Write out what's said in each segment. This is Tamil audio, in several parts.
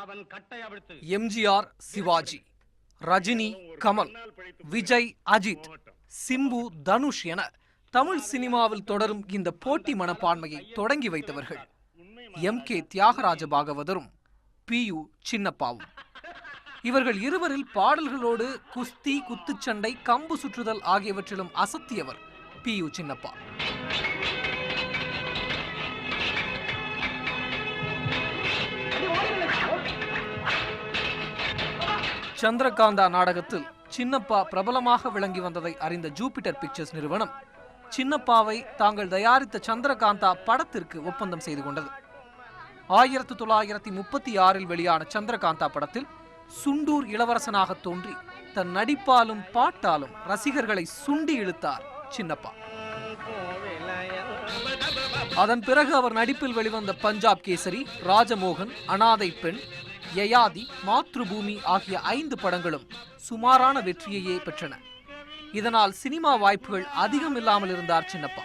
அவன் கட்டை அவிழ்த்து. எம்ஜிஆர் சிவாஜி ரஜினி கமல் விஜய் அஜித் சிம்பு தனுஷ் என தமிழ் சினிமாவில் தொடரும் இந்த போட்டி மனப்பான்மையை தொடங்கி வைத்தவர்கள் எம் கே தியாகராஜ பாகவதரும் பி யு சின்னப்பாவும். இவர்கள் இருவரில் பாடல்களோடு குஸ்தி குத்துச்சண்டை கம்பு சுற்றுதல் ஆகியவற்றிலும் அசத்தியவர் பி யு சின்னப்பா. சந்திரகாந்தா நாடகத்தில் சின்னப்பா பிரபலமாக விளங்கி வந்ததை அறிந்த ஜூபிட்டர் பிக்சர்ஸ் நிறுவனம் சின்னப்பாவை தாங்கள் தயாரித்த சந்திரகாந்தா படத்திற்கு ஒப்பந்தம் செய்து கொண்டது. ஆயிரத்து தொள்ளாயிரத்தி முப்பத்தி ஆறில் வெளியான சந்திரகாந்தா படத்தில் சுண்டூர் இளவரசனாக தோன்றி தன் நடிப்பாலும் பாட்டாலும் ரசிகர்களை சுண்டி இழுத்தார் சின்னப்பா. அதன் பிறகு அவர் நடிப்பில் வெளிவந்த பஞ்சாப் கேசரி ராஜமோகன் அனாதை பெண் யயாதி மாத்ருபூமி ஆகிய ஐந்து படங்களும் சுமாரான வெற்றியையே பெற்றன. இதனால் சினிமா வாய்ப்புகள் அதிகம் இல்லாமல் இருந்தார் சின்னப்பா.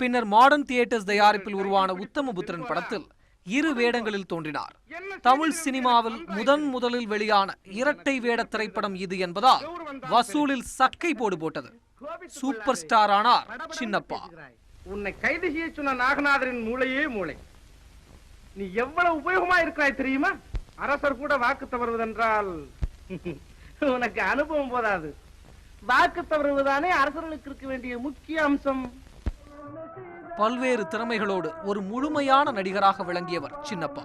பின்னர் மாடர்ன் தியேட்டர்ஸ் தயாரிப்பில் உருவான உத்தமபுத்திரன் படத்தில் இரு வேடங்களில் தோன்றினார். தமிழ் சினிமாவில் முதன் முதலில் வெளியான இரட்டை வேட திரைப்படம் இது என்பதால் வசூலில் சக்கை போடு போட்டது. சூப்பர் ஸ்டார் ஆனார் சின்னப்பா. உன்னை கைது செய்ய சொன்ன நாகநாதரின் மூளையே மூளை. நீ எவ்வளவு உபயோகமா இருக்கிறாய் தெரியுமா? அரசர் கூட வாக்கு தவறுவதென்றால் உனக்கு அனுபவம் போதாது. வாக்கு தவறுவதானே அரசர்களுக்கு இருக்க வேண்டிய முக்கிய அம்சம். பல்வேறு திறமைகளோடு ஒரு முழுமையான நடிகராக விளங்கியவர் சின்னப்பா.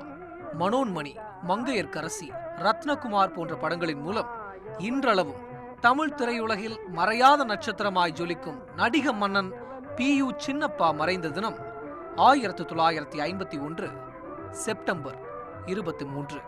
மனோன்மணி மங்கையர்க்கரசி ரத்னகுமார் போன்ற படங்களின் மூலம் இன்றளவும் தமிழ் திரையுலகில் மறையாத நட்சத்திரமாய் ஜொலிக்கும் நடிக மன்னன் பி யு சின்னப்பா மறைந்த தினம் ஆயிரத்தி தொள்ளாயிரத்தி ஐம்பத்தி ஒன்று செப்டம்பர் இருபத்தி மூன்று.